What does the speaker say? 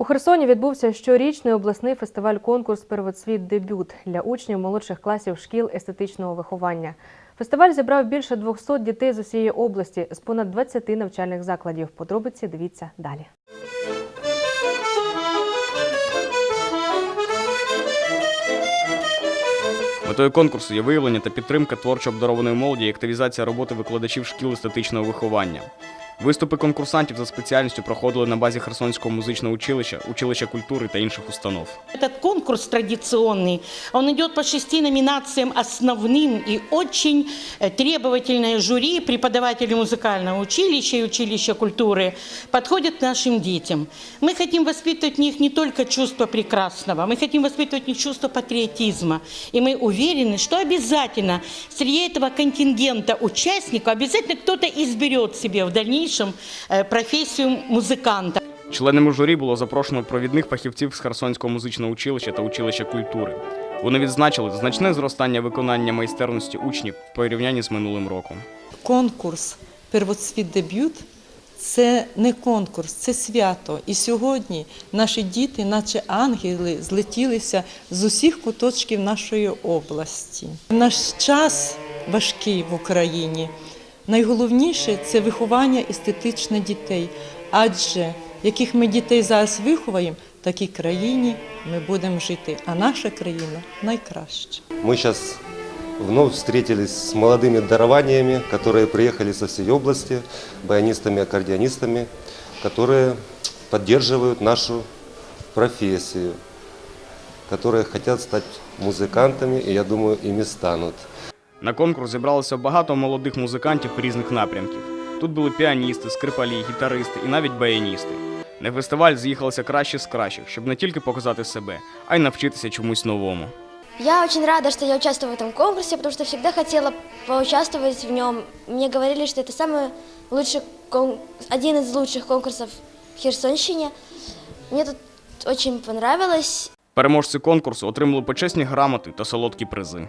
У Херсоні відбувся щорічний обласний фестиваль-конкурс Первоцвіт дебют для учнів молодших класів шкіл естетичного виховання. Фестиваль зібрав більше 200 дітей з усієї області з понад 20 навчальних закладів. Подробиці дивіться далі. Метою конкурсу є виявлення та підтримка творчо обдарованої молоді і активізація роботи викладачів шкіл естетичного виховання. Виступи конкурсантів за спеціальністю проходили на базі Херсонського музичного училища, училища культури та інших установ. Этот конкурс традиционный, он идет по шести номинациям основным и очень э, требовательное жюри, преподаватели музыкального училища и училища культуры подходят к нашим детям. Мы хотим воспитывать в них не только чувство прекрасного, мы хотим воспитывать в них чувство патриотизма. И мы уверены, что обязательно среди этого контингента участников обязательно кто-то изберет себе в дальнейшем э, профессию музыканта. Членами журі було запрошено провідних фахівців з Херсонського музичного училища та училища культури. Вони відзначили значне зростання виконання майстерності учнів в порівнянні з минулим роком. конкурс Первоцвіт дебют це не конкурс, це свято. І сьогодні наші діти, наче ангели, злетілися з усіх куточків нашої області. Наш час важкий в Україні. Найголовніше це виховання естетичне дітей. Адже яких ми дітей зараз виховаємо, такій країні ми будемо жити. А наша країна найкраща. Мы сейчас вновь встретились с молодыми дарованиями, которые приехали со всей области, баянистами, аккордеонистами, которые поддерживают нашу профессию, которые хотят стать музыкантами, и я думаю, ими станут. На конкурс зібралося багато молодих музикантів різних напрямків. Тут були піаністи, скрипалі, гітаристи і навіть баяністи. На фестиваль з'їхалися кращі з кращих, щоб не тільки показати себе, а й навчитися чомусь новому. Я очень рада, что я участвую в этом конкурсе, потому что всегда хотела поучаствовать в нем. Мне говорили, что это самый лучший кон- один из лучших конкурсов в Херсонщине. Мне тут очень понравилось. Переможці конкурсу отримали почесні грамоти та солодкі призи.